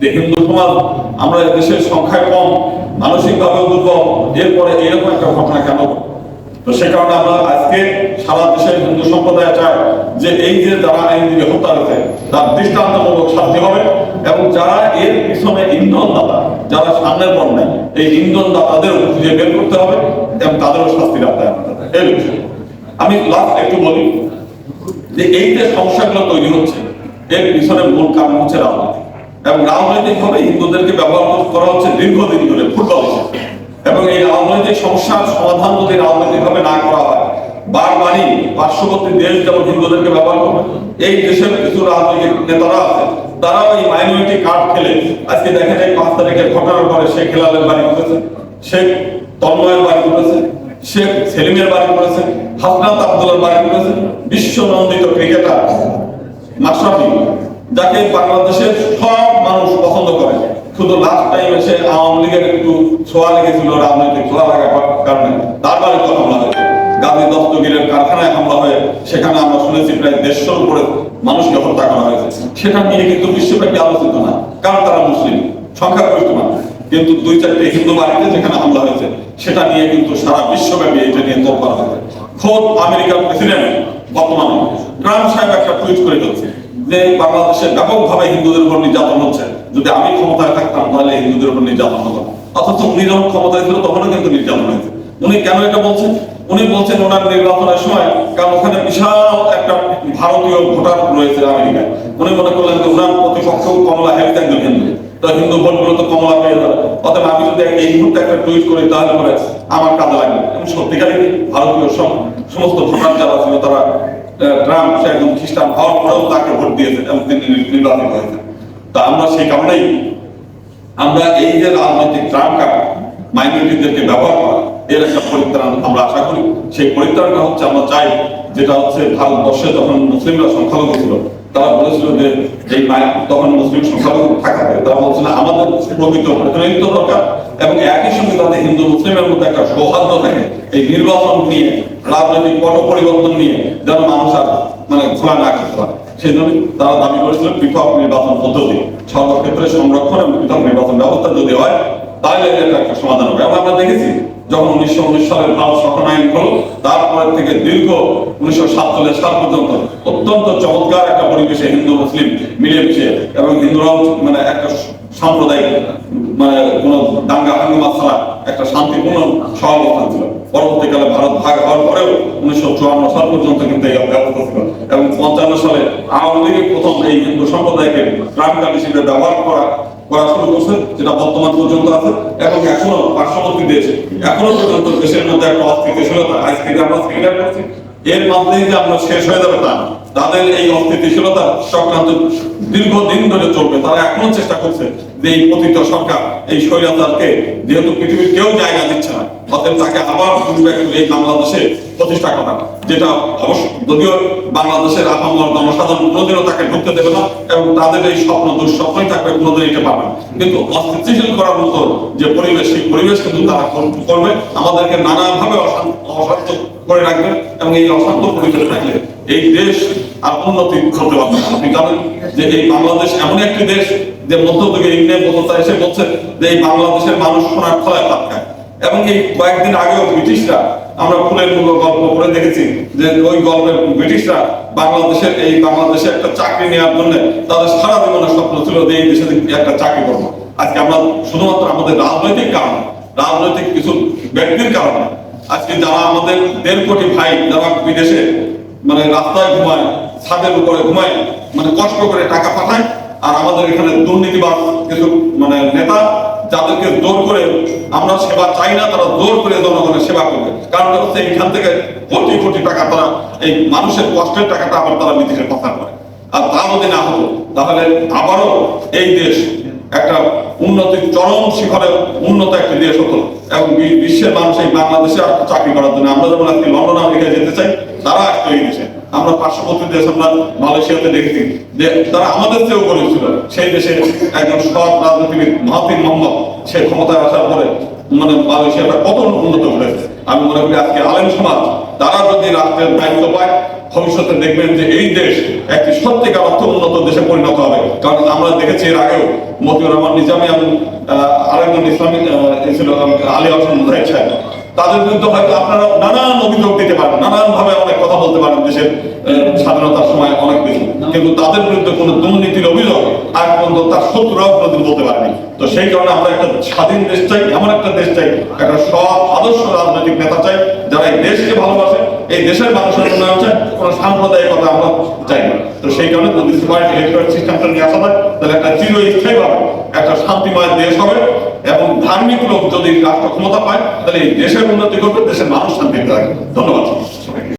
যে হিন্দু সমাজ, আমরা দেশের সংখ্যায় কম মানসিকভাবে দুর্বল, এরপরে এরকম একটা ঘটনা কেন তো সে কারণে আমরা আজকে সারা দেশের হিন্দু সম্প্রদায় চায় যে এই যে যারা আইনজীবী হত্যা করেছে, তার দৃষ্টান্তমূলক শাস্তি হবে এবং যারা এর পিছনে ইন্ধন দাতা যারা সামনের বন্যায় এই ইন্ধন দাতাদের খুঁজে বের করতে হবে এবং তাদেরও শাস্তি রাখতে হবে। এই বিষয়ে আমি লাস্ট একটু বলি যে এই যে সমস্যাগুলো তৈরি হচ্ছে, এর পিছনে মূল কারণ হচ্ছে রাজনীতি। এবং রাজনৈতিক ভাবে হিন্দুদেরকে ব্যবহার করা হচ্ছে দীর্ঘদিন ধরে ফুটবল এবং এই রাজনৈতিক সমস্যার সমাধান যদি রাজনৈতিক ভাবে না করা হয়, বারবারই পার্শ্ববর্তী দেশ যেমন হিন্দুদেরকে ব্যবহার এই দেশের কিছু রাজনৈতিক নেতারা আছে, তারাও এই মাইনরিটি কার্ড খেলে আজকে দেখেন এই পাঁচ তারিখের ঘটনার পরে শেখ হেলালের বাড়ি করেছে শেখ তন্ময়ের বাড়ি করেছে শেখ সেলিমের বাড়ি করেছে হাসনাত আব্দুল্লার বাড়ি করেছে বিশ্ব নন্দিত ক্রিকেটার মাশরাফি। যাকে বাংলাদেশের সব মানুষ পছন্দ করে। শুধু লাস্ট টাইম এসে আওয়ামী লীগের একটু ছোঁয়া লেগেছিল রাজনৈতিক ছোঁয়া লাগার কারণে। তার বাড়িতে হামলা হয়েছে। গাজী দস্তগীরের কারখানায় হামলা হয়ে সেখানে আমরা শুনেছি প্রায় দেড়শোর উপরে মানুষকে হত্যা করা হয়েছে। সেটা নিয়ে কিন্তু বিশ্বব্যাপী আলোচিত না। কারণ তারা মুসলিম। সংখ্যাগরিষ্ঠ মানুষ। কিন্তু দুই চারটে হিন্দু বাড়িতে যেখানে হামলা হয়েছে, সেটা নিয়ে কিন্তু সারা বিশ্বব্যাপী এটা নিয়ে তোর করা হয়েছে। খোদ আমেরিকার প্রেসিডেন্ট বর্তমানে ট্রাম্প সাহেব একটা টুইট করে ফেলছে যে বাংলাদেশে ব্যাপকভাবে হিন্দুদের উপর নির্যাতন হচ্ছে, যদি আমি ক্ষমতায় থাকতাম, তাহলে হিন্দুদের উপর নির্যাতন হতো অথচ উনি যখন ক্ষমতায় ছিল, তখনও কিন্তু নির্যাতন হয়েছে। উনি কেন এটা বলছেন? উনি বলছেন ওনার নির্বাচনের সময় কারণ ওখানে বিশাল একটা ভারতীয় ভোটার রয়েছে আমেরিকায়। উনি মনে করলেন যে ওনার প্রতিপক্ষ কমলা হ্যারিস একজন হিন্দু। তো হিন্দু ভোটগুলো তো কমলা পেয়ে যাবে। অতএব আমি যদি এই মুহূর্তে একটা টুইট করি, তাহলে পরে আমার কাজে লাগবে। এবং সত্যিকারই ভারতীয় সমস্ত ভোটার যারা ছিল, তারা ট্রাম্প, সে একজন খ্রিস্টান হওয়ার পরেও তাকে ভোট দিয়েছে, এবং তিনি নির্বাচিত হয়েছেন। তা আমরা সেই কারণেই, আমরা এই যে রাজনৈতিক ট্রাম্প মাইনরিটিদেরকে ব্যবহার করা, এর একটা পরিত্রাণ আমরা আশা করি। সেই পরিত্রাণটা হচ্ছে, আমরা চাই, যেটা হচ্ছে ভারতবর্ষে যখন মুসলিমরা সংখ্যালঘু ছিল তারা বলেছিল যে তখন মুসলিম সংখ্যালঘু তারা আমাদের প্রকৃত প্রতিনিধিত্ব দরকার। এবং একই সঙ্গে তাদের হিন্দু মুসলিমের মধ্যে একটা সৌহার্দ্য থাকে, এই নির্বাচন নিয়ে, রাজনৈতিক পট পরিবর্তন নিয়ে যেন মানুষ আর মানে খোলা না পারে। সেই জন্য তারা দাবি করেছিল, পৃথক নির্বাচন পদ্ধতি, সর্বক্ষেত্রে সংরক্ষণ এবং পৃথক নির্বাচন ব্যবস্থা যদি হয়, তাহলে একটা সমাধান হবে। আমরা দেখেছি যখন উনিশশো উনিশ সালের ভারত শাসন আইন হলো তারপরে থেকে দীর্ঘ উনিশশো সাতচল্লিশ সাল পর্যন্ত অত্যন্ত চমৎকার একটা পরিবেশে হিন্দু, মুসলিম মিলেমিশে এবং হিন্দুরাও মানে একটা সাম্প্রদায়িক মানে কোন দাঙ্গা হাঙ্গামা ছাড়া একটা শান্তিপূর্ণ সহাবস্থান ছিল। পরবর্তীকালে ভারত ভাগ হওয়ার পরেও উনিশশো চুয়ান্ন সাল পর্যন্ত কিন্তু এই ব্যবস্থা ছিল এবং পঞ্চান্ন সালে আওয়ামী লীগের প্রথম এই হিন্দু সম্প্রদায়কে কার্ড হিসেবে ব্যবহার করা করছে যেটা বর্তমান পর্যন্ত আছে এবং এখনও এখনও পর্যন্ত দেশের মধ্যে একটা অস্থিতিশীলতা আমরা করছি এর মাধ্যমে যে আমরা শেষ হয়ে যাবে তা তাদের এই অস্থিতিশীলতা সংক্রান্ত দীর্ঘদিন ধরে চলবে। তারা এখনও চেষ্টা করছে যে এই পতিত সরকার, এই স্বৈরাচারকে, যেহেতু পৃথিবীর কেউ জায়গা দিচ্ছে না অতএব তাকে আবার পুনরায় এই বাংলাদেশে প্রতিষ্ঠা করা, যেটা অবশ্য যদিও বাংলাদেশের আপামর জনসাধারণ কোনোদিনও তাকে ঢুকতে দেবে না এবং তাদের এই স্বপ্ন দুঃস্বপ্নই থাকবে কোনোদিন এটা পাবে কিন্তু অস্থিতিশীল করার মতো যে পরিবেশ, সেই পরিবেশ কিন্তু তারা করবে। আমাদেরকে নানাভাবে অশান্ত করে রাখবে এবং এই অশান্ত পরিবেশ থাকলে এই দেশ আর উন্নতি হতে পারবে আপনি জানেন যে এই বাংলাদেশ এমন একটি দেশ যে মধ্য থেকে ইংরেজ মমতা এসে বলছে যে এই বাংলাদেশের মানুষ সোনার খোলায় ভাত খায়। এবং এই কয়েকদিন আগেও ব্রিটিশরা, আমরা ফুলের মূল্য গল্প করে দেখেছি যে ওই গল্পের ব্রিটিশরা বাংলাদেশের এই বাংলাদেশে একটা চাকরি নেওয়ার জন্য তাদের সারা জীবনের স্বপ্ন ছিল যে এই দেশে একটা চাকরি করব। আজকে আমরা শুধুমাত্র আমাদের রাজনৈতিক কারণে, রাজনৈতিক কিছু ব্যক্তির কারণে, আজকে যারা আমাদের দেড় কোটি ভাই যারা বিদেশে মানে রাস্তায় ঘুমায়, ছাদের উপরে ঘুমায় মানে কষ্ট করে টাকা পাঠায়, আর আমাদের এখানে দুর্নীতিবাদ কিছু মানে নেতা যাদেরকে জোর করে আমরা সেবা চাই না, তারা জোর করে জনগণের সেবা করবে। কারণ হচ্ছে এইখান থেকে কোটি কোটি টাকা তারা, এই মানুষের কষ্টের টাকাটা আবার তারা বিদেশে পাচার করে। আর তা যদি না হতো, তাহলে আবারও এই দেশ একটা উন্নতির চরম শিখরে উন্নত একটি দেশ হতো। এবং বিশ্বের মানুষ এই বাংলাদেশে চাকরি করার জন্য আমরা যেমন আজকে লন্ডন আমেরিকায় যেতে চাই, তারা আসতো এই দেশে। আমরা পার্শ্ববর্তী দেশ, আমরা মালয়েশিয়াতে দেখেছি যে তারা আমাদের চেয়েও গরিব ছিল। সেই দেশে একজন সৎ রাজনীতিবিদ মাহাতির মোহাম্মদ, সে ক্ষমতায় আসার পরে মানে মালয়েশিয়াটা কত উন্নত হয়েছে আমি মনে করি আজকে আলেম সমাজ, তারা যদি রাষ্ট্রের দায়িত্ব পায় ভবিষ্যতে দেখবেন যে এই দেশ একটি সত্যিকার অর্থ উন্নত দেশে পরিণত হবে। কারণ আমরা দেখেছি এর আগেও মতিউর রহমান, নিজামী এবং আরেকজন ইসলামিক ছিল আলী হাসান মুজাহিদ সাহেব। তাদের বিরুদ্ধে হয়তো আপনারা নানান অভিযোগ দিতে পারেন নানান ভাবে অনেক কথা বলতে পারেন দেশের স্বাধীনতার সময় অনেক কিছু। কিন্তু তাদের বিরুদ্ধে কোনো দুর্নীতির অভিযোগ আজ পর্যন্ত তার শত্রুরাও কোনোদিন বলতে পারেনি। তো সেই কারণে আমরা একটা স্বাধীন দেশ চাই, এমন একটা দেশ চাই, একটা সৎ, আদর্শ রাজনৈতিক নেতা চাই, যারা এই দেশকে ভালোবাসে এই দেশের মানুষের উন্নয়ন চায় কোনো সাম্প্রদায়িকতা আমরা চাই না। তো সেই কারণে যদি সুপারিশ ইলেকট্রনিক সিস্টেমটা নিয়ে আসা হয়, তাহলে একটা চিরস্থায়ী ভাবে একটা শান্তিময় দেশ হবে এবং ধার্মিক লোক যদি রাষ্ট্র ক্ষমতা পায়, তাহলে এই দেশের উন্নতি করবে দেশের মানুষ শান্তিতে থাকবে। ধন্যবাদ।